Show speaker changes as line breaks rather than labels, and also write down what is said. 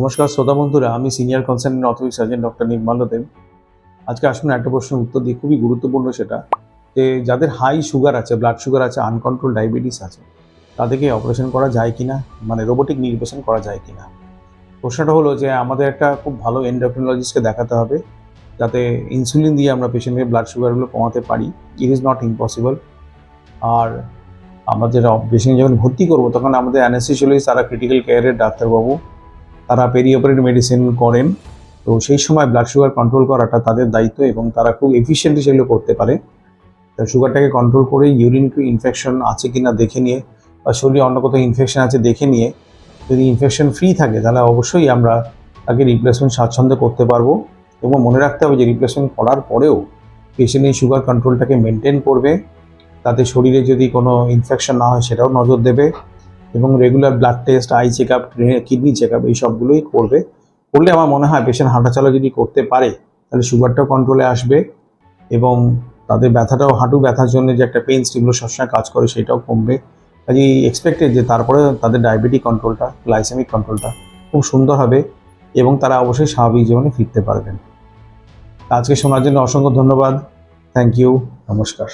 নমস্কার শ্রোতা বন্ধুরা, আমি সিনিয়র কনসার্টেন্ট অথরিক সার্জন ডক্টর নির্মাল্য দেব আজকে আসুন একটা প্রশ্নের উত্তর দিই, খুবই গুরুত্বপূর্ণ সেটা। যে যাদের হাই সুগার আছে ব্লাড সুগার আছে আনকন্ট্রোল ডায়াবেটিস আছে, তাদেরকে অপারেশন করা যায় কি না মানে রোবোটিক নির্বাচন করা যায় কি না প্রশ্নটা হলো যে আমাদের একটা খুব ভালো এন্ডোক্রিনোলজিস্টকে দেখাতে হবে, যাতে ইনসুলিন দিয়ে আমরা পেশেন্টের ব্লাড সুগারগুলো কমাতে পারি। ইট ইজ নট ইম্পসিবল আর আমাদের পেশেন্ট যখন ভর্তি করব, তখন আমাদের অ্যানেসিসিওলজিস্ট তারা ক্রিটিক্যাল কেয়ারের ডাক্তারবাবু তারা পেরি অপারেটিভ মেডিসিন করেন। তো সেই সময় ব্লাড সুগার কন্ট্রোল করাটা তাদের দায়িত্ব এবং তারা খুব এফিসিয়েন্টলি সেগুলো করতে পারে। তো সুগারটাকে কন্ট্রোল করে ইউরিন কি ইনফেকশন আছে কি না দেখে নিয়ে বা শরীরে অন্য কোথাও ইনফেকশন আছে দেখে নিয়ে যদি ইনফেকশন ফ্রি থাকে তাহলে অবশ্যই আমরা তাকে রিপ্লেসমেন্ট স্বাচ্ছন্দ্যে করতে পারব এবং মনে রাখতে হবে যে রিপ্লেসমেন্ট করার পরেও পেশেন্ট এই সুগার কন্ট্রোলটাকে মেনটেন করবে। তাতে শরীরে যদি কোনো ইনফেকশন না হয় সেটাও নজর দেবে। এবং regular blood test eye check up kidney check up এই সবগুলোই করবে। করলে আমার মনে হয় পেশেন্ট হাঁটাচলা যদি করতে পারে, তাহলে সুগারটাও কন্ট্রোলে আসবে এবং তাদের ব্যথাটাও, হাঁটু ব্যথার জন্য যে একটা পেন স্টিমুলো সবসময় কাজ করে সেটাও কমবে। কাজেই এক্সপেক্টেড যে তারপরে তাদের ডায়াবেটিক কন্ট্রোলটা গ্লাইসেমিক কন্ট্রোলটা খুব সুন্দর হবে এবং তারা অবশ্যই স্বাভাবিক জীবনে ফিরতে পারবেন। আজকে শোনার জন্য অসংখ্য ধন্যবাদ। থ্যাংক ইউ নমস্কার।